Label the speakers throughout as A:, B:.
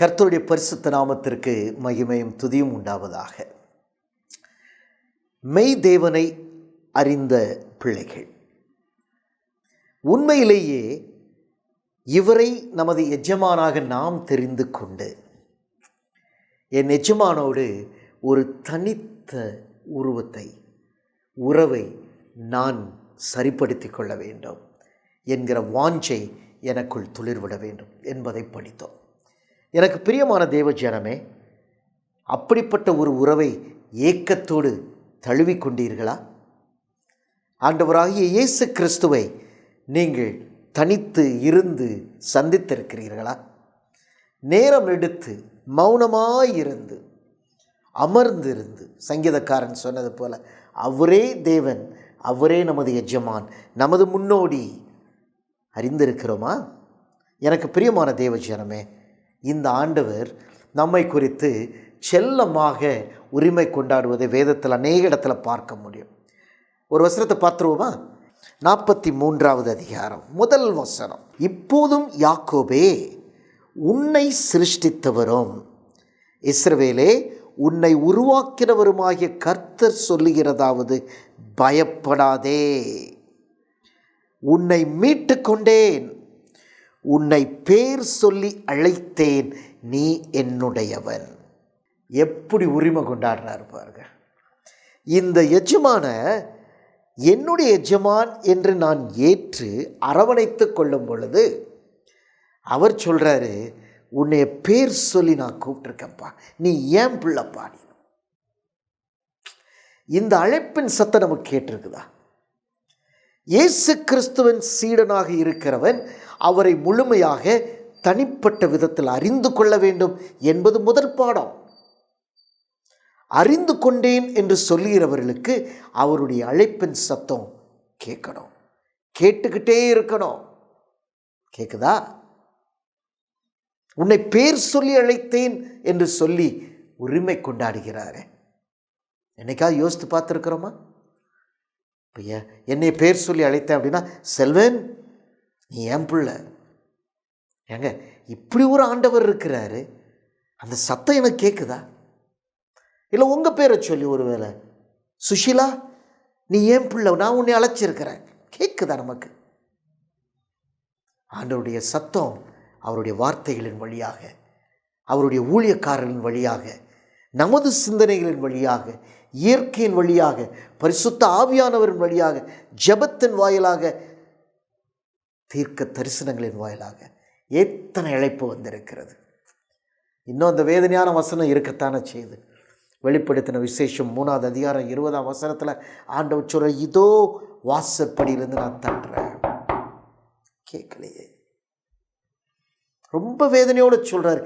A: கர்த்தருடைய பரிசுத்த நாமத்திற்கு மகிமையும் துதியும் உண்டாவதாக. மெய் தேவனை அறிந்த பிள்ளைகள். உண்மையிலேயே இவரை நமது எஜமானாக நாம் தெரிந்து கொண்டு என் எஜமானோடு ஒரு தனித்த உருவத்தை உறவை நான் சரிப்படுத்தி கொள்ள வேண்டும் என்கிற வாஞ்சை எனக்குள் துளிர்விட வேண்டும் என்பதை படித்தோம். எனக்கு பிரியமான தேவ ஜனமே அப்படிப்பட்ட ஒரு உறவை ஏக்கத்தோடு தழுவி கொண்டீர்களா? ஆண்டவராகிய இயேசு கிறிஸ்துவை நீங்கள் தனித்து இருந்து சந்தித்திருக்கிறீர்களா? நேரம் எடுத்து மௌனமாயிருந்து அமர்ந்திருந்து சங்கீதக்காரன் சொன்னது போல அவரே தேவன் அவரே நமது எஜமான் நமது முன்னோடி அறிந்திருக்கிறோமா? எனக்கு பிரியமான தேவஜனமே இந்த ஆண்டவர் நம்மை குறித்து செல்லமாக உரிமை கொண்டாடுவதை வேதத்தில் அநேக இடத்துல பார்க்க முடியும். ஒரு வசனத்தை பார்த்துருவோமா? நாற்பத்தி மூன்றாவது அதிகாரம் முதல் வசனம். இப்போதும் யாக்கோபே உன்னை சிருஷ்டித்தவரும். இஸ்ரவேலே உன்னை உருவாக்கினவருமாகிய கர்த்தர் சொல்லுகிறதாவது பயப்படாதே. உன்னை மீட்டு கொண்டேன் உன்னை பேர் சொல்லி அழைத்தேன் நீ என்னுடையவன். எப்படி உரிமை கொண்டாடுறாரு பாருங்க. இந்த எஜமான என்னுடைய எஜமான் என்று நான் ஏற்று அரவணைத்து கொள்ளும் பொழுது அவர் சொல்கிறாரு உன்னைய பேர் சொல்லி நான் கூப்பிட்டுருக்கேன்ப்பா. நீ ஏன் பிள்ளைப்பா நீ? இந்த அழைப்பின் சத்தம் நமக்கு கேட்டிருக்குதா? இயேசு கிறிஸ்துவின் சீடனாக இருக்கிறவன் அவரை முழுமையாக தனிப்பட்ட விதத்தில் அறிந்து கொள்ள வேண்டும் என்பது முதல் பாடம். அறிந்து கொண்டேன் என்று சொல்லுகிறவர்களுக்கு அவருடைய அழைப்பின் சத்தம் கேட்கணும். கேட்டுக்கிட்டே இருக்கணும். கேட்குதா உன்னை பேர் சொல்லி அழைத்தேன் என்று சொல்லி உரிமை கொண்டாடுகிறாரே. என்னைக்காவது யோசித்து பார்த்துருக்குறோமா? இப்போ என்னை பேர் சொல்லி அழைத்தேன் அப்படின்னா செல்வன் நீ ஏன் பிள்ளை? ஏங்க இப்படி ஒரு ஆண்டவர் இருக்கிறாரு? அந்த சத்தம் எனக்கு கேட்குதா இல்லை உங்கள் பேரை சொல்லி ஒரு வேளை. சுஷிலா நீ ஏன் பிள்ளை? நான் உன்னை அழைச்சிருக்கிறேன். கேட்குதா நமக்கு? ஆண்டவருடைய சத்தம் அவருடைய வார்த்தைகளின் வழியாக அவருடைய ஊழியக்காரர்களின் வழியாக நமது சிந்தனைகளின் வழியாக இயற்கையின் வழியாக பரிசுத்த ஆவியானவரின் வழியாக ஜபத்தின் வாயிலாக தீர்க்க தரிசனங்களின் வாயிலாக எத்தனை இழைப்பு வந்திருக்கிறது? இன்னும் அந்த வேதனையான வசனம் இருக்கத்தானே செய்யுது. வெளிப்படுத்தின விசேஷம் மூணாவது அதிகாரம் இருபதாம் வசனத்தில் ஆண்டவர் சொல்ற இதோ வாசப்படியிலேருந்து நான் தட்டுறேன் கேட்கலையே. ரொம்ப வேதனையோடு சொல்கிறார்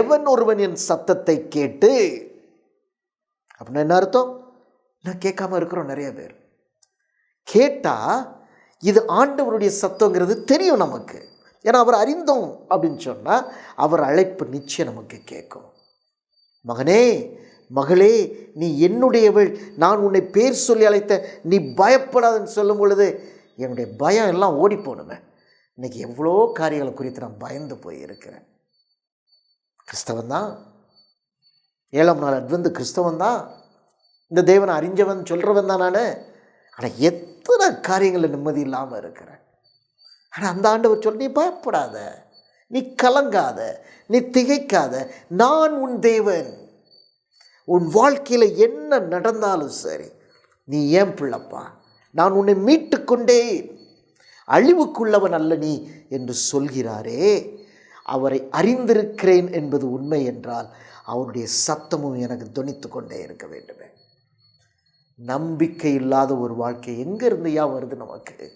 A: எவன் ஒருவன் என் சத்தத்தை கேட்டு அப்படின்னா என்ன அர்த்தம்? நான் கேட்காம இருக்கிறோம் நிறைய பேர். கேட்டால் இது ஆண்டவருடைய சத்தங்கிறது தெரியும் நமக்கு. ஏன்னா அவர் அறிந்தோம் அப்படின்னு சொன்னால் அவர் அழைப்பு நிச்சயம் நமக்கு கேட்கும். மகனே மகளே நீ என்னுடையவள் நான் உன்னை பேர் சொல்லி அழைத்த நீ பயப்படாதுன்னு சொல்லும் பொழுது என்னுடைய பயம் எல்லாம் ஓடி போகணுமே இன்றைக்கி எவ்வளோ காரியங்களை குறித்து நான் பயந்து போயிருக்கிறேன். கிறிஸ்தவன் தான். ஏழாம் நாள் அட்வந்து கிறிஸ்தவன் தான். இந்த தேவனை அறிஞ்சவன் சொல்கிறவன் தான் நான். ஆனால் எத்தனை காரியங்களில் நிம்மதி இல்லாமல் இருக்கிறேன் ஆனால் அந்த ஆண்டவர் சொல்ல நீ பயப்படாத நீ கலங்காத நீ திகைக்காத நான் உன் தேவன். உன் வாழ்க்கையில் என்ன நடந்தாலும் சரி நீ ஏன் பிள்ளப்பா நான் உன்னை மீட்டு கொண்டேன் அழிவுக்குள்ளவன் அல்ல நீ என்று சொல்கிறாரே. அவரை அறிந்திருக்கிறேன் என்பது உண்மை என்றால் அவருடைய சத்தமும் எனக்கு துணித்து கொண்டே இருக்க வேண்டுமே. நம்பிக்கை இல்லாத ஒரு வாழ்க்கை எங்கேருந்து யா வருது நமக்கு?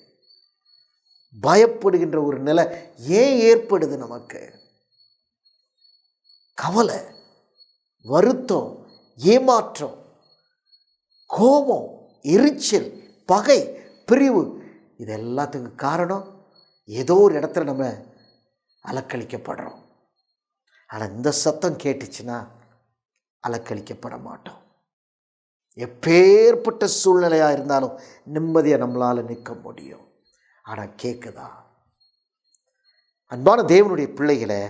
A: பயப்படுகின்ற ஒரு நிலை ஏன் ஏற்படுது நமக்கு? கவலை வருத்தம் ஏமாற்றம் கோபம் எரிச்சல் பகை பிரிவு இது எல்லாத்துக்கும் காரணம் ஏதோ ஒரு இடத்துல நம்ம அலக்களிக்கப்படுறோம் ஆனால் இந்த சத்தம் கேட்டுச்சுன்னா அலக்களிக்கப்பட மாட்டோம். எப்பேற்பட்ட சூழ்நிலையாக இருந்தாலும் நிம்மதியாக நம்மளால் நிற்க முடியும். ஆனால் கேட்குதா அன்பான தேவனுடைய பிள்ளைகளை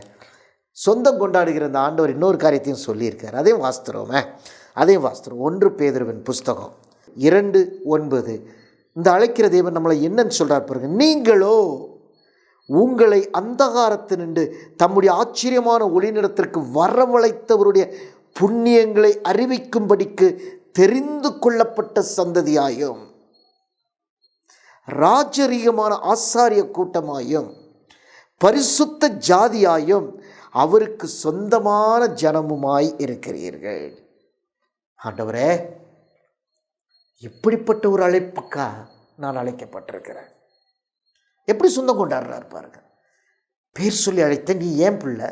A: சொந்தம் கொண்டாடுகிற அந்த ஆண்டவர் இன்னொரு காரியத்தையும் சொல்லியிருக்கார். அதையும் வாஸ்துறோமே அதையும் வாஸ்துறோம் ஒன்று பேதருவின் புஸ்தகம். இரண்டு ஒன்பது. இந்த அழைக்கிற தேவன் நம்மளை என்னன்னு சொல்கிறார் பாருங்க. நீங்களோ உங்களை அந்தகாரத்தினின்று தம்முடைய ஆச்சரியமான ஒளிநிலத்திற்கு வரவழைத்தவருடைய புண்ணியங்களை அறிவிக்கும்படிக்கு தெரிந்து கொள்ளப்பட்ட சந்ததியாயும் ராஜரீகமான ஆசாரிய கூட்டமாயும் பரிசுத்த ஜாதியாயும் அவருக்கு சொந்தமான ஜனமுமாய் இருக்கிறீர்கள். ஆண்டவரே இப்படிப்பட்ட ஒரு அழைப்புக்கா நான் அழைக்கப்பட்டிருக்கிறேன்? எப்படி சொந்தம் கொண்டாடுறாரு பாருங்க. பேர் சொல்லி அழைத்த நீ ஏன் பிள்ளை?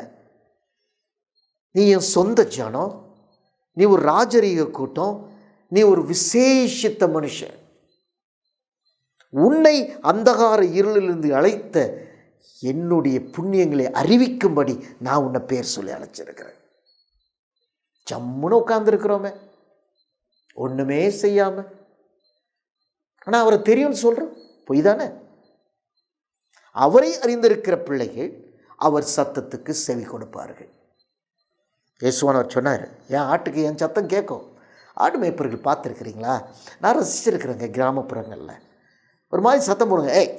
A: நீ என் சொந்த ஜனம்? நீ ஒரு ராஜரீக கூட்டம் நீ ஒரு விசேஷித்த மனுஷன். உன்னை அந்தகார இருளிலிருந்து அழைத்த என்னுடைய புண்ணியங்களை அறிவிக்கும்படி நான் உன்னை பேர் சொல்லி அழைச்சிருக்கிறேன். ஜம்முன்னு உட்காந்துருக்கிறோமே ஒன்றுமே செய்யாமல் ஆனால் அவரை தெரியும்னு சொல்கிறோம் பொய் தானே? அவரை அறிந்திருக்கிற பிள்ளைகள் அவர் சத்தத்துக்கு செவி கொடுப்பார்கள். இயேசுவானவர் சொன்னார் என் ஆட்டுக்கு என் சத்தம் கேட்கும். ஆடு மேய்ப்பர்கள் பார்த்துருக்குறீங்களா? நான் ரசிச்சிருக்கிறேங்க கிராமப்புறங்களில். ஒரு மாதிரி சத்தம் போடுங்க. ஏய்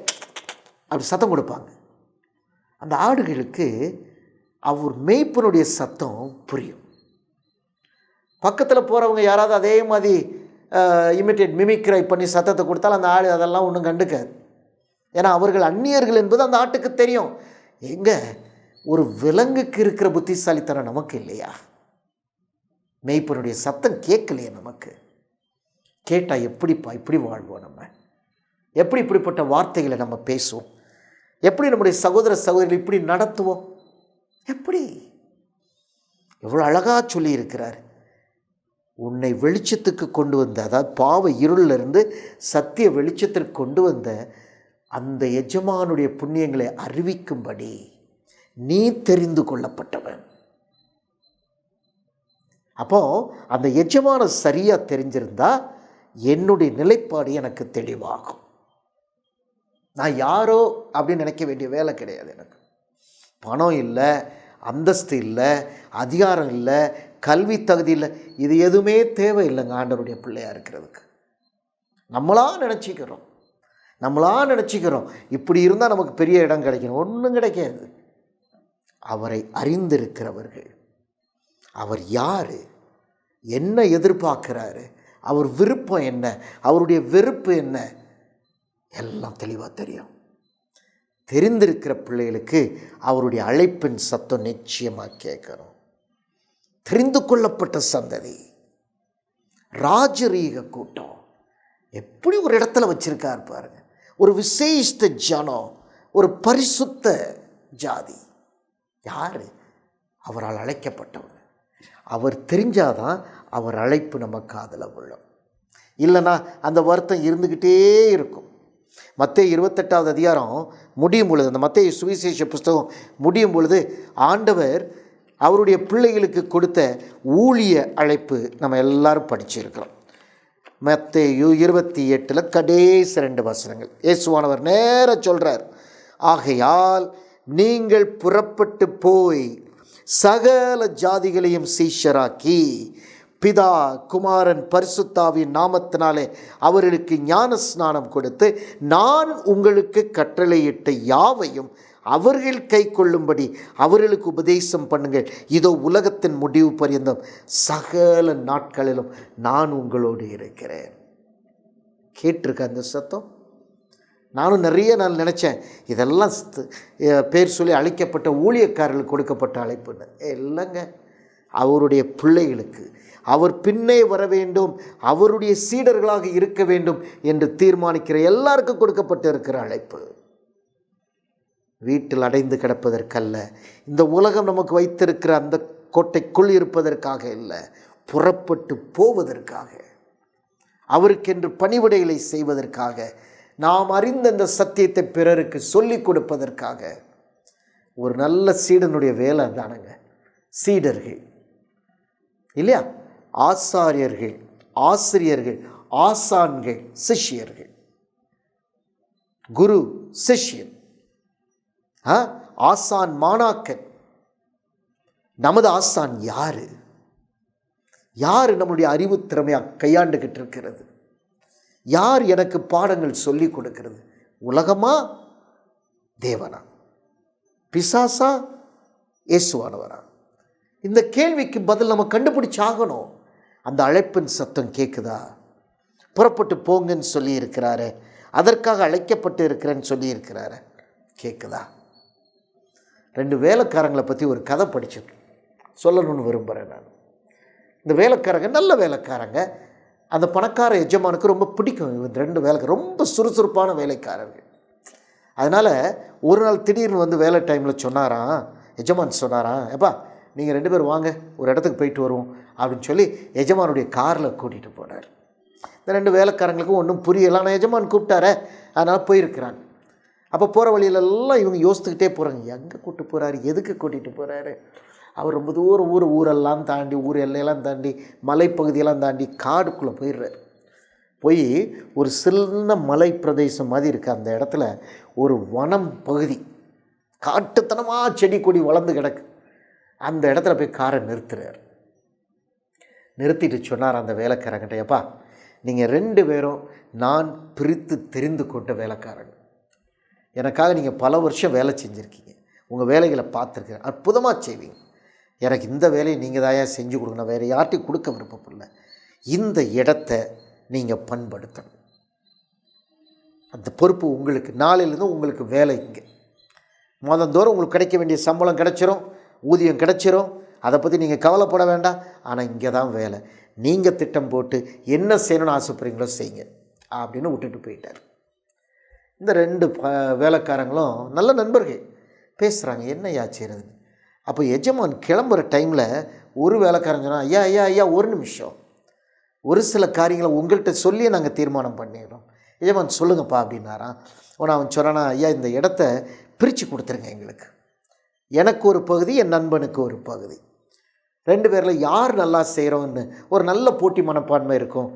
A: அப்படி சத்தம் கொடுப்பாங்க. அந்த ஆடுகளுக்கு அவர் மேய்ப்பனுடைய சத்தம் புரியும். பக்கத்தில் போகிறவங்க யாராவது அதே மாதிரி இமிட்டேட் மிமிக்ரை பண்ணி சத்தத்தை கொடுத்தாலும் அந்த ஆடு அதெல்லாம் ஒன்றும் கண்டுக்காது. ஏன்னா அவர்கள் அந்நியர்கள் என்பது அந்த ஆட்டுக்கு தெரியும். எங்கே ஒரு விலங்குக்கு இருக்கிற புத்திசாலித்தனம் நமக்கு இல்லையா? மெய்ப்பனுடைய சத்தம் கேட்கலையே நமக்கு. கேட்டால் எப்படிப்பா இப்படி வாழ்வோம் நம்ம? எப்படி இப்படிப்பட்ட வார்த்தைகளை நம்ம பேசுவோம்? எப்படி நம்முடைய சகோதர சகோதரிகள் இப்படி நடத்துவோம்? எப்படி? எவ்வளோ அழகாக சொல்லியிருக்கிறார். உன்னை வெளிச்சத்துக்கு கொண்டு வந்த அதாவது பாவ இருளிலிருந்து சத்திய வெளிச்சத்திற்கு கொண்டு வந்த அந்த எஜமானுடைய புண்ணியங்களை அறிவிக்கும்படி நீ தெரிந்து கொள்ளப்பட்டவன். அப்போ அந்த எஜமானம் சரியாக தெரிஞ்சிருந்தா என்னுடைய நிலைப்பாடு எனக்கு தெளிவாகும். நான் யாரோ அப்படின்னு நினைக்க வேண்டிய வேலை கிடையாது எனக்கு. பணம் இல்லை அந்தஸ்து இல்லை அதிகாரம் இல்லை கல்வி தகுதி இல்லை இது எதுவுமே தேவையில்லைங்க ஆண்டவருடைய பிள்ளையாக இருக்கிறதுக்கு. நம்மளாக நினச்சிக்கிறோம். நம்மளாக நினச்சிக்கிறோம். இப்படி இருந்தால் நமக்கு பெரிய இடம் கிடைக்கணும். ஒன்றும் கிடைக்காது. அவரை அறிந்திருக்கிறவர்கள். அவர் யார்? என்ன எதிர்பார்க்குறாரு? அவர் விருப்பம் என்ன? அவருடைய வெறுப்பு என்ன? எல்லாம் தெளிவாக தெரியும். தெரிந்திருக்கிற பிள்ளைகளுக்கு அவருடைய அழைப்பின் சத்தம் நிச்சயமாக கேட்கணும். தெரிந்து கொள்ளப்பட்ட சந்ததி. ராஜரீக கூட்டம். எப்படி ஒரு இடத்துல வச்சிருக்கார் பாருங்க. ஒரு விசேஷித்த ஜனம் ஒரு பரிசுத்த ஜாதி. யார்? அவரால் அழைக்கப்பட்டவர். அவர் தெரிஞ்சாதான் அவர் அழைப்பு நம்ம காதில் விழும். இல்லைன்னா அந்த வருத்தம் இருந்துக்கிட்டே இருக்கும். மத்திய இருபத்தெட்டாவது அதிகாரம் முடியும் பொழுது அந்த மத்திய சுவிசேஷ புஸ்தகம் முடியும் பொழுது ஆண்டவர் அவருடைய பிள்ளைகளுக்கு கொடுத்த ஊழிய அழைப்பு நம்ம எல்லாரும் படிச்சிருக்கிறோம். மத்தேயு இருபத்தி எட்டில் கடைசி ரெண்டு வசனங்கள். இயேசுவானவர் நேர சொல்கிறார் ஆகையால் நீங்கள் புறப்பட்டு போய் சகல ஜாதிகளையும் சீஷராக்கி பிதா குமாரன் பரிசுத்தாவின் நாமத்தினாலே அவர்களுக்கு ஞான ஸ்நானம் கொடுத்து நான் உங்களுக்கு கட்டளையிட்ட யாவையும் அவர்கள் கை கொள்ளும்படி அவர்களுக்கு உபதேசம் பண்ணுங்கள். இதோ உலகத்தின் முடிவு பரியந்தம். சகல நாட்களிலும் நான் உங்களோடு இருக்கிறேன். கேட்டிருக்க அந்த சத்தம்? நானும் நிறைய நான் நினச்சேன் இதெல்லாம் பேர் சொல்லி அழைக்கப்பட்ட ஊழியக்காரர்களுக்கு கொடுக்கப்பட்ட அழைப்புன்னு. இல்லைங்க. அவருடைய பிள்ளைகளுக்கு அவர் பின்னே வர வேண்டும் அவருடைய சீடர்களாக இருக்க வேண்டும் என்று தீர்மானிக்கிற எல்லாருக்கும் கொடுக்கப்பட்டு இருக்கிற அழைப்பு. வீட்டில் அடைந்து கிடப்பதற்கல்ல இந்த உலகம் நமக்கு வைத்திருக்கிற அந்த கோட்டைக்குள் இருப்பதற்காக இல்லை புறப்பட்டு போவதற்காக அவருக்கென்று பணிவிடைகளை செய்வதற்காக நாம் அறிந்த இந்த சத்தியத்தை பிறருக்கு சொல்லிக் கொடுப்பதற்காக. ஒரு நல்ல சீடனுடைய வேலை தானுங்க சீடர்கள். இல்லையா? ஆசாரியர்கள் ஆசிரியர்கள் ஆசான்கள் சிஷ்யர்கள். குரு சிஷ்யன். ஆ? ஆசான் மாணாக்கன். நமது ஆசான் யார்? யார் நம்முடைய அறிவு திறமையாக கையாண்டுகிட்டு இருக்கிறது? யார் எனக்கு பாடங்கள் சொல்லி கொடுக்கிறது? உலகமா? தேவனா? பிசாசா? இயேசுவானவரா? இந்த கேள்விக்கு பதில் நம்ம கண்டுபிடிச்சாகணும் அந்த அழைப்பின் சத்தம் கேட்குதா புறப்பட்டு போங்கன்னு சொல்லியிருக்கிறாரு. அதற்காக அழைக்கப்பட்டு இருக்கிறேன்னு சொல்லியிருக்கிறாரு. கேட்குதா ரெண்டு வேலைக்காரங்களை பற்றி ஒரு கதை படிச்சிருக்கேன். சொல்லணும்னு விரும்புகிறேன் நான். இந்த வேலைக்காரங்க நல்ல வேலைக்காரங்க. அந்த பணக்கார எஜமானுக்கு ரொம்ப பிடிக்கும் இவங்க ரெண்டு வேலைக்கு. ரொம்ப சுறுசுறுப்பான வேலைக்காரர்கள். அதனால் ஒரு நாள் திடீர்னு வந்து வேலை டைமில் சொன்னாராம் எஜமான் சொன்னாராம் எப்பா நீங்கள் ரெண்டு பேரும் வாங்க ஒரு இடத்துக்கு போயிட்டு வருவோம் அப்படின்னு சொல்லி எஜமானுடைய காரில் கூட்டிகிட்டு போனார். இந்த ரெண்டு வேலைக்காரங்களுக்கும் ஒன்றும் புரியலை ஆனால் எஜமான் கூப்பிட்டாரே அதனால் போயிருக்கிறாங்க. அப்போ போகிற வழியிலெல்லாம் இவங்க யோசித்துக்கிட்டே போகிறாங்க எங்கே கூப்பிட்டு போகிறாரு எதுக்கு கூட்டிகிட்டு போகிறாரு அவர் ரொம்ப தூரம் ஊர் ஊரெல்லாம் தாண்டி ஊர் எல்லையெல்லாம் தாண்டி மலைப்பகுதியெல்லாம் தாண்டி காடுக்குள்ளே போயிடுறாரு. போய் ஒரு சின்ன மலை பிரதேசம் மாதிரி இருக்குது அந்த இடத்துல ஒரு வனம் பகுதி. காட்டுத்தனமாக செடி கொடி வளர்ந்து கிடக்கு. அந்த இடத்துல போய் காரை நிறுத்துறார். நிறுத்திட்டு சொன்னார் அந்த வேலைக்காரங்கிட்ட எப்பா நீங்கள் ரெண்டு பேரும் நான் பிரித்து தெரிந்து கொண்ட வேலைக்காரங்க எனக்காக நீங்கள் பல வருஷம் வேலை செஞ்சுருக்கீங்க. உங்கள் வேலைகளை பார்த்துருக்கேன் அற்புதமாக செய்வீங்க. எனக்கு இந்த வேலையை நீங்கள் தாயா செஞ்சு கொடுக்கணும். வேறு யார்ட்டையும் கொடுக்க விருப்பப்படல. இந்த இடத்த நீங்கள் பண்படுத்தணும். அந்த பொறுப்பு உங்களுக்கு. நாளையிலேருந்து உங்களுக்கு வேலை இங்கே. மாதந்தோறும் உங்களுக்கு கிடைக்க வேண்டிய சம்பளம் கிடச்சிரும் ஊதியம் கிடைச்சிரும். அதை பற்றி நீங்கள் கவலைப்பட வேண்டாம். ஆனால் இங்கே தான் வேலை. நீங்கள் திட்டம் போட்டு என்ன செய்யணும்னு ஆசைப்படுறீங்களோ செய்யுங்க. அப்படின்னு விட்டுட்டு போயிட்டார். இந்த ரெண்டு வேலைக்காரங்களும் நல்ல நண்பர்கள். பேசுகிறாங்க என்ன செய்கிறதுன்னு அப்போ எஜமான் கிளம்புற டைமில் ஒரு வேலைக்காரன் சொன்னால் ஐயா ஐயா ஐயா ஒரு நிமிஷம். ஒரு சில காரியங்களை உங்கள்கிட்ட சொல்லியே நாங்கள் தீர்மானம் பண்ணிடுறோம். எஜமான் சொல்லுங்கப்பா அப்படின்னாரான் உடனே அவன் சொன்னானா ஐயா இந்த இடத்த பிரித்து கொடுத்துருங்க எங்களுக்கு. எனக்கு ஒரு பகுதி என் நண்பனுக்கு ஒரு பகுதி. ரெண்டு பேரில் யார் நல்லா செய்கிறோன்னு ஒரு நல்ல போட்டி மனப்பான்மை இருக்கும்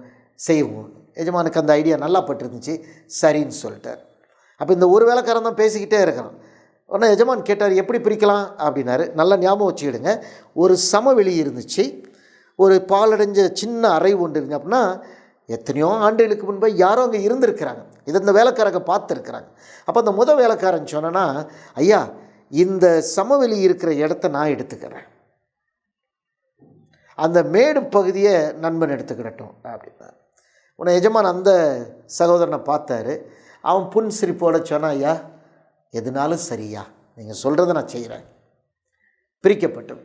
A: செய்வோம். எஜமானுக்கு அந்த ஐடியா நல்லா பட்டிருந்துச்சு. சரின்னு சொல்லிட்டார். அப்போ இந்த ஒரு வேலைக்காரன் தான் பேசிக்கிட்டே இருக்கிறான். உடனே எஜமான் கேட்டார் எப்படி பிரிக்கலாம்? அப்படின்னாரு. நல்லா ஞாபகம் வச்சுக்கிடுங்க. ஒரு சமவெளி இருந்துச்சு. ஒரு பாலடைஞ்ச சின்ன அறை ஒன்று இருந்துச்சு அப்படின்னா எத்தனையோ ஆண்டுகளுக்கு முன்பே யாரோ அங்கே இருந்திருக்கிறாங்க. இதை இந்த வேலைக்காரங்க பார்த்துருக்குறாங்க. அப்போ அந்த முத வேலைக்காரன் சொன்னனா ஐயா இந்த சமவெளி இருக்கிற இடத்த நான் எடுத்துக்கிறேன். அந்த மேடு பகுதியை நண்பன் எடுத்துக்கிடட்டும். அப்படின்னா உன்னை எஜமான் அந்த சகோதரனை பார்த்தாரு. அவன் புன் சிரிப்போட சொன்னான் ஐயா எதுனாலும் சரியா? நீங்கள் சொல்கிறத நான் செய்கிறேன் பிரிக்கப்பட்டது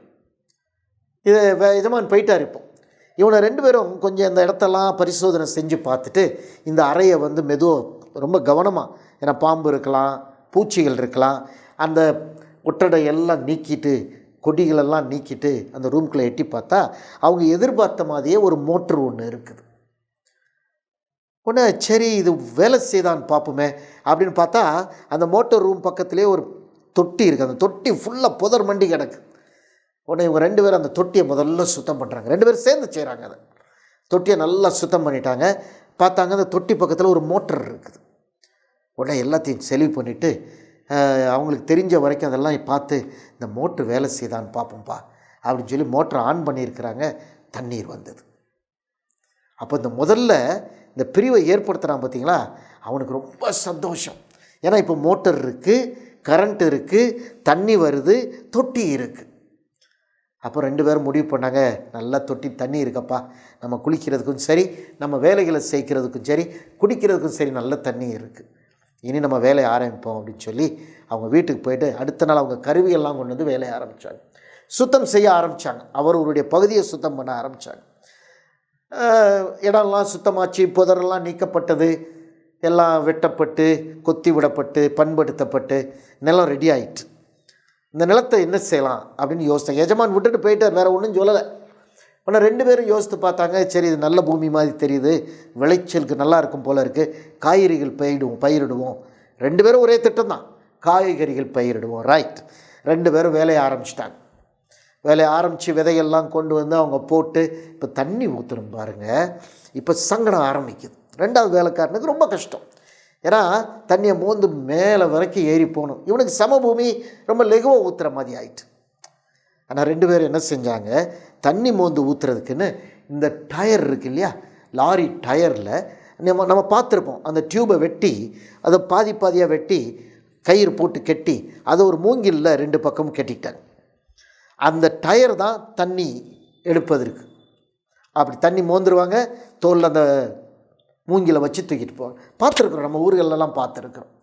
A: இது வே- எஜமான் போயிட்டார் இப்போ. இவனை ரெண்டு பேரும் கொஞ்சம் இந்த இடத்தெல்லாம் பரிசோதனை செஞ்சு பார்த்துட்டு இந்த அறையை வந்து மெதுவாக ரொம்ப கவனமாக ஏன்னா பாம்பு இருக்கலாம் பூச்சிகள் இருக்கலாம் அந்த ஒட்டடை எல்லாம் நீக்கிட்டு கொடிகளெல்லாம் நீக்கிட்டு அந்த ரூம்குள்ளே எட்டி பார்த்தா அவங்க எதிர்பார்த்த மாதிரியே ஒரு மோட்ரு ஒன்று இருக்குது. உடனே சரி இது வேலை செய்தான் பார்ப்போமே அப்படின்னு பார்த்தா அந்த மோட்டர் ரூம் பக்கத்துலேயே ஒரு தொட்டி இருக்குது அந்த தொட்டி ஃபுல்லாக புதர் மண்டி கிடக்கு. உடனே இவங்க ரெண்டு பேரும் அந்த தொட்டியை முதல்ல சுத்தம் பண்ணுறாங்க ரெண்டு பேரும் சேர்ந்து செய்கிறாங்க அதை. தொட்டியை நல்லா சுத்தம் பண்ணிட்டாங்க. பார்த்தாங்க அந்த தொட்டி பக்கத்தில் ஒரு மோட்டர் இருக்குது. உடனே எல்லாத்தையும் செலவு பண்ணிவிட்டு அவங்களுக்கு தெரிஞ்ச வரைக்கும் அதெல்லாம் பார்த்து இந்த மோட்ரு வேலை செய்தான்னு பார்ப்போம்ப்பா அப்படின்னு சொல்லி மோட்டரை ஆன் பண்ணியிருக்கிறாங்க. தண்ணீர் வந்தது. அப்போ இந்த முதல்ல இந்த பிரிவை ஏற்படுத்துகிறான் பார்த்தீங்களா? அவனுக்கு ரொம்ப சந்தோஷம். ஏன்னா இப்போ மோட்டர் இருக்குது கரண்ட் இருக்குது தண்ணி வருது தொட்டி இருக்குது அப்போ ரெண்டு பேரும் முடிவு பண்ணாங்க நல்லா தொட்டி தண்ணி இருக்கப்பா. நம்ம குளிக்கிறதுக்கும் சரி நம்ம வேலைகளை செய்கிறதுக்கும் சரி குடிக்கிறதுக்கும் சரி நல்ல தண்ணி இருக்குது இனி நம்ம வேலையை ஆரம்பிப்போம் அப்படின்னு சொல்லி அவங்க வீட்டுக்கு போயிட்டு அடுத்த நாள் அவங்க கருவியெல்லாம் கொண்டு வந்து வேலையை ஆரம்பித்தாங்க சுத்தம் செய்ய ஆரம்பித்தாங்க அவருடைய பகுதியை சுத்தம் பண்ண ஆரம்பித்தாங்க இடம்லாம் சுத்தமாச்சு புதரெல்லாம் நீக்கப்பட்டது எல்லாம் வெட்டப்பட்டு கொத்தி விடப்பட்டு பண்படுத்தப்பட்டு நிலம் ரெடி ஆயிட்டு இந்த நிலத்தை என்ன செய்யலாம் அப்படின்னு யோசித்தேன். எஜமான் விட்டுட்டு போயிட்டார் வேறு ஒன்றும் சொல்லலை. ஆனால் ரெண்டு பேரும் யோசித்து பார்த்தாங்க சரி இது நல்ல பூமி மாதிரி தெரியுது விளைச்சலுக்கு நல்லா இருக்கும் போல இருக்குது காய்கறிகள் பயிரிடுவோம் பயிரிடுவோம். ரெண்டு பேரும் ஒரே திட்டம் தான் காய்கறிகள் பயிரிடுவோம் ரைட் ரெண்டு பேரும் வேலையை ஆரம்பிச்சிட்டாங்க. வேலையை ஆரம்பித்து விதையெல்லாம் கொண்டு வந்து அவங்க போட்டு இப்போ தண்ணி ஊற்றுறோம் பாருங்கள் இப்போ சங்கடம் ஆரம்பிக்குது. ரெண்டாவது வேலைக்காரனுக்கு ரொம்ப கஷ்டம். ஏன்னா தண்ணியை மோந்து மேலே வரைக்கும் ஏறி போகணும். இவனுக்கு சமபூமி ரொம்ப லெகுவாக ஊற்றுற மாதிரி ஆயிட்டு. ஆனால் ரெண்டு பேரும் என்ன செஞ்சாங்க? தண்ணி மோந்து ஊற்றுறதுக்குன்னு இந்த டயர் இருக்கு இல்லையா? லாரி டயரில் நம்ம நம்ம பார்த்துருப்போம். அந்த டியூபை வெட்டி அதை பாதி பாதியாக வெட்டி கயிறு போட்டு கெட்டி அதை ஒரு மூங்கிலில் ரெண்டு பக்கமும் கட்டிட்டாங்க. அந்த டயர் தான் தண்ணி எடுப்பதற்கு. அப்படி தண்ணி மோந்துருவாங்க தோலில் அந்த மூங்கில வச்சு தூக்கிட்டு போவாங்க. பார்த்துருக்குறோம் நம்ம ஊர்களெல்லாம் பார்த்துருக்குறோம்.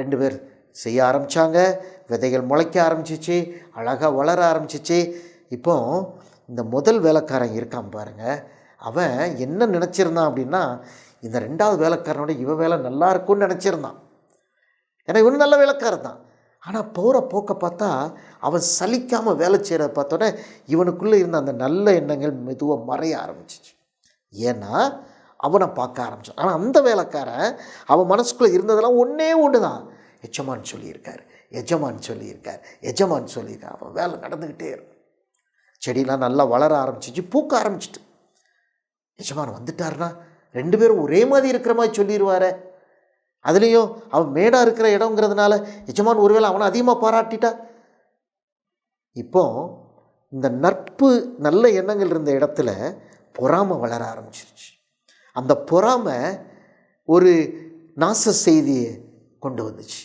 A: ரெண்டு பேர் செய்ய ஆரம்பித்தாங்க விதைகள் முளைக்க ஆரம்பிச்சிச்சு அழகாக வளர ஆரம்பிச்சிச்சு. இப்போ இந்த முதல் வேலைக்காரன் இருக்கான் பாருங்கள் அவன் என்ன நினச்சிருந்தான் அப்படின்னா இந்த ரெண்டாவது வேலைக்காரனோட இவ வேலை நல்லா இருக்கும்னு நினச்சிருந்தான். ஏன்னா இவனு நல்ல வேலைக்காரன் தான். ஆனால் போகிற போக்க பார்த்தா அவன் சலிக்காமல் வேலை செய்கிறத பார்த்தோன்னே இவனுக்குள்ளே இருந்த அந்த நல்ல எண்ணங்கள் மெதுவாக மறைய ஆரம்பிச்சிச்சு. ஏன்னா அவனை பார்க்க ஆரம்பித்தான் ஆனால் அந்த வேலைக்காரன் அவன் மனசுக்குள்ளே இருந்ததெல்லாம் ஒன்றே ஒன்று தான் எஜமான் சொல்லியிருக்கார் எஜமான் சொல்லியிருக்கார் எஜமான் சொல்லியிருக்கார். அவன் வேலை நடந்துக்கிட்டே இருக்கும். செடியெலாம் நல்லா வளர ஆரம்பிச்சிச்சு பூக்க ஆரம்பிச்சிட்டு. எஜமான் வந்துட்டாருனா ரெண்டு பேரும் ஒரே மாதிரி இருக்கிற மாதிரி சொல்லிடுவாரே அதுலேயும் அவன் மேடாக இருக்கிற இடங்கிறதுனால எஜமான் ஒருவேளை அவனை அதிகமாக பாராட்டிட்டா? இப்போ இந்த நட்பு நல்ல எண்ணங்கள் இருந்த இடத்துல பொறாமை வளர ஆரம்பிச்சிருச்சு. அந்த பொறாமை ஒரு நாச செய்தியை கொண்டு வந்துச்சு.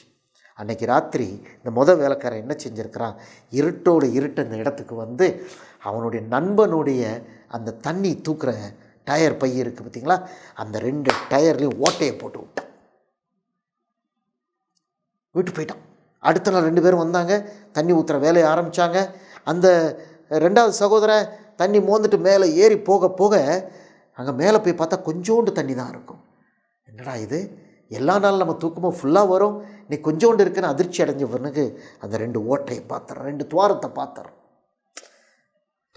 A: அன்னைக்கு ராத்திரி இந்த முத வேலைக்காரன் என்ன செஞ்சுருக்கிறான்? இருட்டோடு இருட்டு அந்த இடத்துக்கு வந்து அவனுடைய நண்பனுடைய அந்த தண்ணி தூக்குற டயர் பை இருக்குது பார்த்தீங்களா? அந்த ரெண்டு டயர்லேயும் ஓட்டையை போட்டு விட்டான். வீட்டு போயிட்டான். அடுத்த நாள் ரெண்டு பேரும் வந்தாங்க. தண்ணி ஊற்றுற வேலையை ஆரம்பித்தாங்க அந்த ரெண்டாவது சகோதரன் தண்ணி மோந்துட்டு மேலே ஏறி போக போக அங்கே மேலே போய் பார்த்தா கொஞ்சோண்டு தண்ணி தான் இருக்கும். என்னடா இது? எல்லா நாளும் நம்ம தூக்கமும் ஃபுல்லாக வரும். நீ கொஞ்சோண்டு இருக்குன்னு அதிர்ச்சி அடைஞ்சவனுக்கு அந்த ரெண்டு ஓட்டையை பார்த்துறேன் ரெண்டு துவாரத்தை பார்த்துறேன்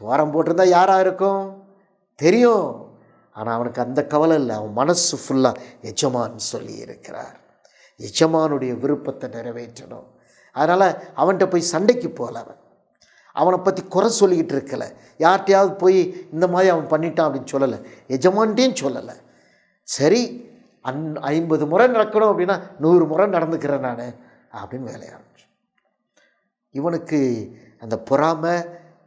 A: துவாரம் போட்டிருந்தா யாராக இருக்கும்? தெரியும். ஆனால் அவனுக்கு அந்த கவலை இல்லை. அவன் மனசு ஃபுல்லாக எஜமான்னு சொல்லி இருக்கிறார். எஜமானுடைய விருப்பத்தை நிறைவேற்றணும். அதனால் அவன்கிட்ட போய் சண்டைக்கு போகல அவன். அவனை பற்றி குறை சொல்லிக்கிட்டு இருக்கல. யார்கிட்டையாவது போய் இந்த மாதிரி அவன் பண்ணிட்டான் அப்படின்னு சொல்லலை. எஜமான்ட்டேயும் சொல்லலை. சரி அன் ஐம்பது முறை நடக்கணும் அப்படின்னா நூறு முறை நடந்துக்கிறேன் நான் அப்படின்னு வேலைய இவனுக்கு அந்த பொறாமை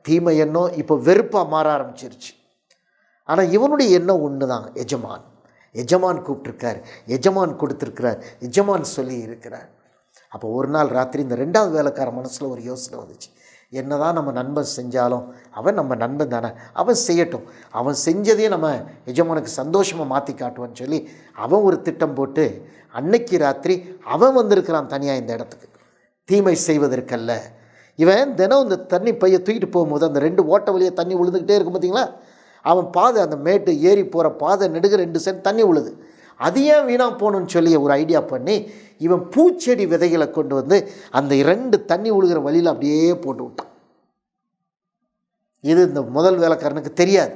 A: தீமை எண்ணம் இப்போ வெறுப்பாக மாற ஆரம்பிச்சிருச்சு. ஆனால் இவனுடைய எண்ணம் ஒன்று தான் எஜமான். எஜமான் கூப்பிட்ருக்கார் எஜமான் கொடுத்துருக்கிறார் எஜமான் சொல்லி இருக்கிறார். அப்போ ஒரு நாள் ராத்திரி இந்த ரெண்டாவது வேலைக்கார மனசில் ஒரு யோசனை வந்துச்சு. என்னதான் நம்ம நண்பன் செஞ்சாலும் அவன் நம்ம நண்பன் தானே அவன் செய்யட்டும். அவன் செஞ்சதையே நம்ம எஜமானுக்கு சந்தோஷமாக மாற்றி காட்டுவான்னு சொல்லி அவன் ஒரு திட்டம் போட்டு அன்னைக்கு ராத்திரி அவன் வந்திருக்கிறான் தனியாக இந்த இடத்துக்கு. தீமை செய்வதற்கல்ல. இவன் தினம் இந்த தண்ணி பையை தூக்கிட்டு போகும்போது அந்த ரெண்டு ஓட்ட வழியாக தண்ணி விழுந்துக்கிட்டே இருக்கும் பார்த்தீங்களா அவன் பாதை அந்த மேட்டு ஏறி போகிற பாதை நெடுக ரெண்டு சென்ட் தண்ணி விழுது அது ஏன் வீணாக போகணும்னு சொல்லி ஒரு ஐடியா பண்ணி இவன் பூச்செடி விதைகளை கொண்டு வந்து அந்த இரண்டு தண்ணி விழுகிற வழியில் அப்படியே போட்டு விட்டான். இது இந்த முதல் வேலைக்காரனுக்கு தெரியாது.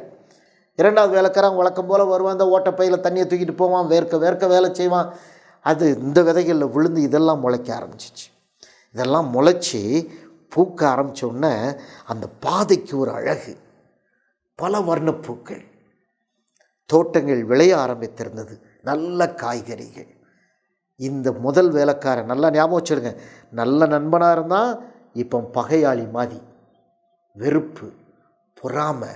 A: இரண்டாவது வேலைக்காரன் வழக்கம் போல் வருவான் அந்த ஓட்டப்பையில் தண்ணியை தூக்கிட்டு போவான் வேர்க்க வேர்க்க வேலை செய்வான். அது இந்த விதைகளில் விழுந்து இதெல்லாம் முளைக்க ஆரம்பிச்சிச்சு. இதெல்லாம் முளைச்சி பூக்க ஆரம்பிச்ச உடனே அந்த பாதைக்கு ஒரு அழகு. பல வர்ணப்பூக்கள். தோட்டங்கள் விளைய ஆரம்பித்திருந்தது. நல்ல காய்கறிகள். இந்த முதல் வேலைக்காரன் நல்லா ஞாபகம் வச்சுருங்க நல்ல நண்பனாக இருந்தால் இப்போ பகையாளி மாதிரி. வெறுப்பு பொறாமை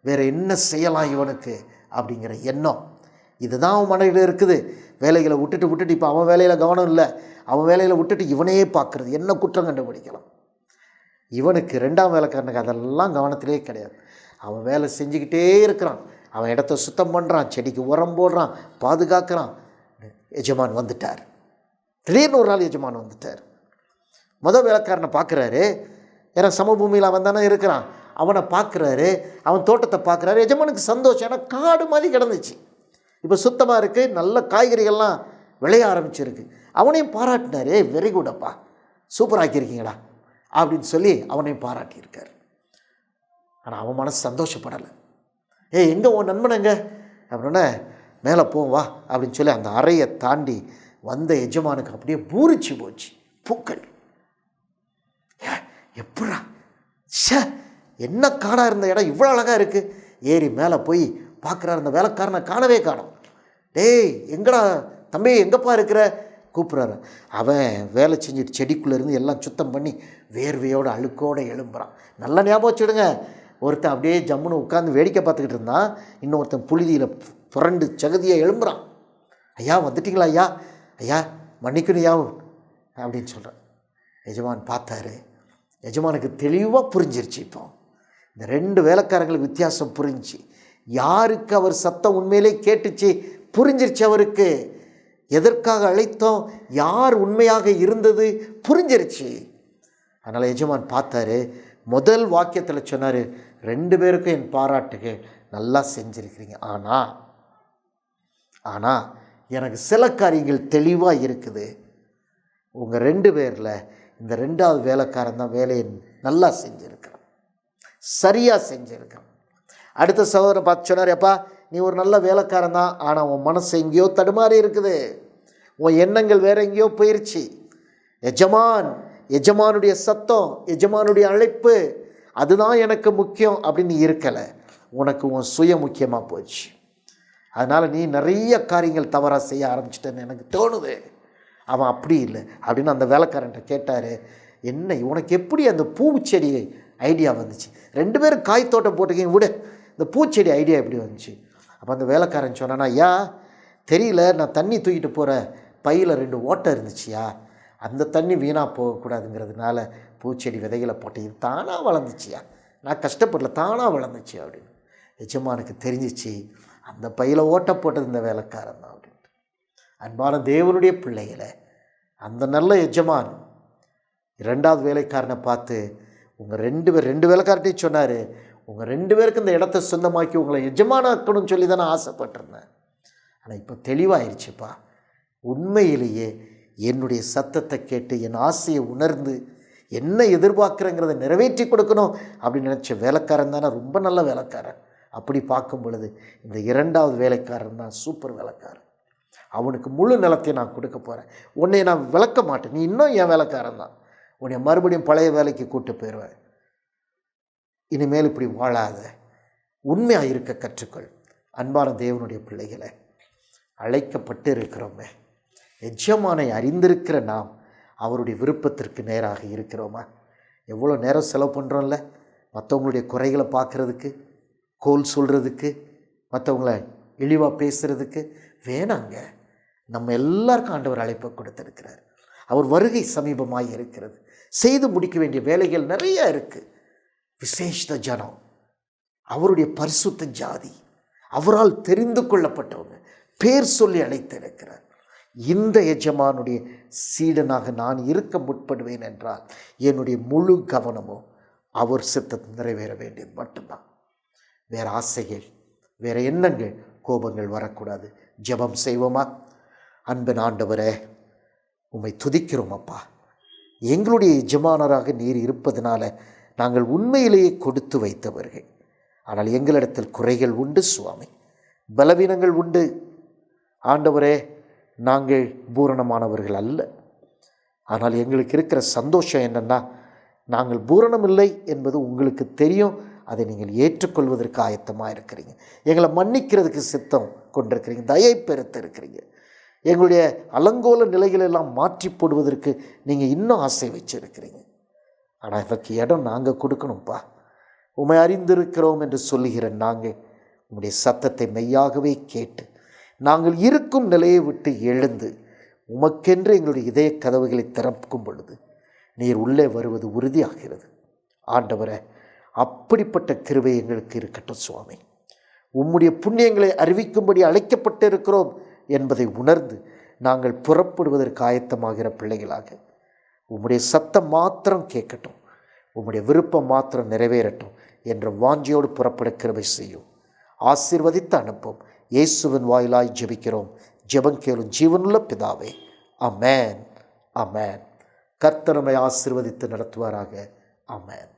A: வேறு என்ன செய்யலாம் இவனுக்கு அப்படிங்கிற எண்ணம். இதுதான் அவன் மனையில் இருக்குது. வேலைகளை விட்டுட்டு விட்டுட்டு இப்போ அவன் வேலையில் கவனம் இல்லை. அவன் வேலையில் விட்டுட்டு இவனையே பார்க்குறது. என்ன குற்றம் கண்டுபிடிக்கலாம்? இவனுக்கு ரெண்டாம் வேலைக்காரனுக்கு அதெல்லாம் கவனத்திலே கிடையாது. அவன் வேலை செஞ்சுக்கிட்டே இருக்கிறான். அவன் இடத்த சுத்தம் பண்ணுறான் செடிக்கு உரம் போடுறான் பாதுகாக்கிறான். எஜமான் வந்துட்டார். திடீர்னு ஒரு நாள் எஜமான் வந்துட்டார். மொதல் வேலைக்காரனை பார்க்குறாரு. ஏன்னா சமபூமியில் அவன் தானே இருக்கிறான். அவனை பார்க்குறாரு. அவன் தோட்டத்தை பார்க்குறாரு. எஜமானுக்கு சந்தோஷம். ஏன்னா காடு மாதிரி கிடந்துச்சு. இப்போ சுத்தமாக இருக்குது நல்ல காய்கறிகள்லாம் விளைய ஆரம்பிச்சிருக்கு. அவனையும் பாராட்டினாரு. வெரி குட் அப்பா. சூப்பராக்கியிருக்கீங்களா அப்படின்னு சொல்லி அவனையும் பாராட்டியிருக்கார். ஆனால் அவன் மனசு சந்தோஷப்படலை. ஏய் எங்கே உன் நண்பன் அப்படின்னா மேலே போவோம் வா அப்படின்னு சொல்லி அந்த அறையை தாண்டி வந்த எஜமானுக்கு அப்படியே பூரிச்சு போச்சு பூக்கள். எப்படா எப்பட்றா? என்ன காடாக இருந்த இடம்? இவ்வளோ அழகாக இருக்குது ஏறி மேலே போய் பார்க்குறாரு அந்த வேலைக்காரனை காணவே காணும். டேய் எங்கடா தம்பி எங்கப்பா இருக்கிற? கூப்பிட்றாரு. அவன் வேலை செஞ்சுட்டு செடிக்குள்ளேருந்து எல்லாம் சுத்தம் பண்ணி வேர்வையோட அழுக்கோடு எழும்புறான். நல்லா ஞாபகம் வச்சுடுங்க ஒருத்தன் அப்படியே ஜம்முன்னு உட்காந்து வேடிக்கை பார்த்துக்கிட்டு இருந்தான் இன்னொருத்தன் புழுதியில் புரண்டு சகதியை எழும்புறான். ஐயா வந்துட்டிங்களா ஐயா? ஐயா மன்னிக்கணும் அப்படின்னு சொல்கிறான் எஜமான் பார்த்தாரு. எஜமானுக்கு தெளிவாக புரிஞ்சிருச்சு இப்போ. இந்த ரெண்டு வேலைக்காரங்களுக்கு வித்தியாசம் புரிஞ்சு யாருக்கு அவர் சத்தம் உண்மையிலே கேட்டுச்சு? புரிஞ்சிருச்சு அவருக்கு. எதற்காக அழைத்தோம்? யார் உண்மையாக இருந்தது? புரிஞ்சிருச்சு. அதனால் எஜமான் பார்த்தாரு. முதல் வாக்கியத்தில் சொன்னார் ரெண்டு பேருக்கும் என் பாராட்டுகள் நல்லா செஞ்சுருக்கிறீங்க. ஆனால் ஆனால் எனக்கு சில காரியங்கள் தெளிவாக இருக்குது. உங்கள் ரெண்டு பேரில் இந்த ரெண்டாவது வேலைக்காரன் தான் வேலையை நல்லா செஞ்சுருக்கிறான். சரியாக செஞ்சுருக்கிறான். அடுத்த சகோதரன் பார்த்து சொன்னார் எப்பா நீ ஒரு நல்ல வேலைக்காரன் தான். ஆனால் உன் மனசு எங்கேயோ தடுமாறி இருக்குது. உன் எண்ணங்கள் வேற எங்கேயோ போயிருச்சு. எஜமான் எஜமானுடைய சத்தம் எஜமானுடைய அழைப்பு அதுதான் எனக்கு முக்கியம் அப்படின்னு இருக்கலை. உனக்கு உன் சுய முக்கியமாக போச்சு. அதனால் நீ நிறைய காரியங்கள் தவறாக செய்ய ஆரம்பிச்சிட்டேன்னு எனக்கு தோணுது. அவன் அப்படி இல்லை. அப்படின்னு அந்த வேலைக்காரன்ட்ட கேட்டார். என்ன உனக்கு எப்படி அந்த பூச்செடி ஐடியா வந்துச்சு? ரெண்டு பேரும் காய் தோட்டம் போட்டுக்கிங்க விட. இந்த பூச்செடி ஐடியா எப்படி வந்துச்சு? அப்போ அந்த வேலைக்காரன் சொன்னானா ஐயா தெரியல நான் தண்ணி தூக்கிட்டு போகிற பையில் ரெண்டு ஓட்டை இருந்துச்சியா? அந்த தண்ணி வீணாக போகக்கூடாதுங்கிறதுனால பூச்செடி விதைகளை போட்டு இது தானாக வளர்ந்துச்சியா? நான் கஷ்டப்படல தானாக வளர்ந்துச்சு அப்படின்னு. எஜமானுக்கு தெரிஞ்சிச்சு அந்த பையில் ஓட்ட போட்டது இந்த வேலைக்காரன் தான் அப்படின்ட்டு. அன்பான தேவனுடைய பிள்ளைகளை அந்த நல்ல எஜமான் ரெண்டாவது வேலைக்காரனை பார்த்து உங்கள் ரெண்டு பேர் ரெண்டு வேலைக்காரட்டையும் சொன்னார் உங்கள் ரெண்டு பேருக்கு இந்த இடத்த சொந்தமாக்கி உங்களை எஜமானாக்கணும்னு சொல்லி தானே ஆசைப்பட்டிருந்தேன். ஆனால் இப்போ தெளிவாயிருச்சுப்பா. உண்மையிலேயே என்னுடைய சத்தத்தை கேட்டு என் ஆசையை உணர்ந்து என்ன எதிர்பார்க்குறேங்கிறத நிறைவேற்றி கொடுக்கணும் அப்படின்னு நினச்ச வேலைக்காரன் தானே ரொம்ப நல்ல வேலைக்காரன். அப்படி பார்க்கும் பொழுது இந்த இரண்டாவது வேலைக்காரன் தான் சூப்பர் வேலைக்காரன். அவனுக்கு முழு நிலத்தை நான் கொடுக்க போகிறேன் உன்னை நான் விளக்க மாட்டேன். நீ இன்னும் என் வேலைக்காரன் தான். உன்னை மறுபடியும் பழைய வேலைக்கு கூட்டு போயிடுவேன் இனிமேல் இப்படி வாழாத. உண்மையாக இருக்க கற்றுக்கொள். அன்பான தேவனுடைய பிள்ளைகளை அழைக்கப்பட்டு இருக்கிறோமே. எஜமானை அறிந்திருக்கிற நாம் அவருடைய விருப்பத்திற்கு நேராக இருக்கிறோமா? எவ்வளோ நேரம் செலவு பண்ணுறோம்ல மற்றவங்களுடைய குறைகளை பார்க்குறதுக்கு கோல் சொல்கிறதுக்கு மற்றவங்கள இழிவாக பேசுகிறதுக்கு வேணாங்க. நம்ம எல்லாருக்கும் ஆண்டவர் அழைப்பை கொடுத்துருக்கிறார். அவர் வருகை சமீபமாக இருக்கிறது. செய்து முடிக்க வேண்டிய வேலைகள் நிறைய இருக்குது விசேஷ ஜனம் அவருடைய பரிசுத்த ஜாதி அவரால் தெரிந்து கொள்ளப்பட்டவங்க பேர் சொல்லி அழைத்திருக்கிறார். இந்த எஜமானுடைய சீடனாக நான் இருக்க முற்படுவேன் என்றால் என்னுடைய முழு கவனமும் அவர் சித்தத்தை நிறைவேற வேண்டியது மட்டும்தான். வேறு ஆசைகள் வேறு எண்ணங்கள் கோபங்கள் வரக்கூடாது. ஜெபம் செய்வோமா? அன்பன் ஆண்டவரே உம்மை துதிக்கிறோம் அப்பா. எங்களுடைய எஜமானராக நீர் இருப்பதனால நாங்கள் உண்மையிலேயே கொடுத்து வைத்தவர்கள். ஆனால் எங்களிடத்தில் குறைகள் உண்டு சுவாமி. பலவீனங்கள் உண்டு. ஆண்டவரே நாங்கள் பூரணமானவர்கள் அல்ல. ஆனால் எங்களுக்கு இருக்கிற சந்தோஷம் என்னென்னா நாங்கள் பூரணம் இல்லை என்பது உங்களுக்கு தெரியும். அதை நீங்கள் ஏற்றுக்கொள்வதற்கு ஆயத்தமாக இருக்கிறீங்க. எங்களை மன்னிக்கிறதுக்கு சித்தம் கொண்டிருக்கிறீங்க. தயை பெருத்து இருக்கிறீங்க. எங்களுடைய அலங்கோல நிலைகளெல்லாம் மாற்றி போடுவதற்கு நீங்கள் இன்னும் ஆசை வச்சுருக்கிறீங்க. ஆனால் இதற்கு இடம் நாங்கள் கொடுக்கணும்ப்பா உமை அறிந்திருக்கிறோம் என்று சொல்லுகிற நாங்கள் உங்களுடைய சத்தத்தை மெய்யாகவே கேட்டு நாங்கள் இருக்கும் நிலையை விட்டு எழுந்து உமக்கென்று எங்களுடைய இதய கதவுகளை திறக்கும் பொழுது நீர் உள்ளே வருவது உறுதியாகிறது. ஆண்டவரை அப்படிப்பட்ட கிருவை எங்களுக்கு இருக்கட்டும் சுவாமி. உம்முடைய புண்ணியங்களை அறிவிக்கும்படி அழைக்கப்பட்டிருக்கிறோம் என்பதை உணர்ந்து நாங்கள் புறப்படுவதற்கு ஆயத்தமாகிற பிள்ளைகளாக உம்முடைய சத்தம் மாத்திரம் கேட்கட்டும். உம்முடைய விருப்பம் மாத்திரம் நிறைவேறட்டும் என்ற வாஞ்சியோடு புறப்பட கிருபை செய்யும். ஆசீர்வதித்து அனுப்பும். இயேசுவின் வாயிலாய் ஜெபிக்கிறோம். ஜெபம் கேளும் ஜீவனுள்ள பிதாவே. அமேன் அமேன் கர்த்தனமை ஆசிர்வதித்து நடத்துவாராக. அமேன்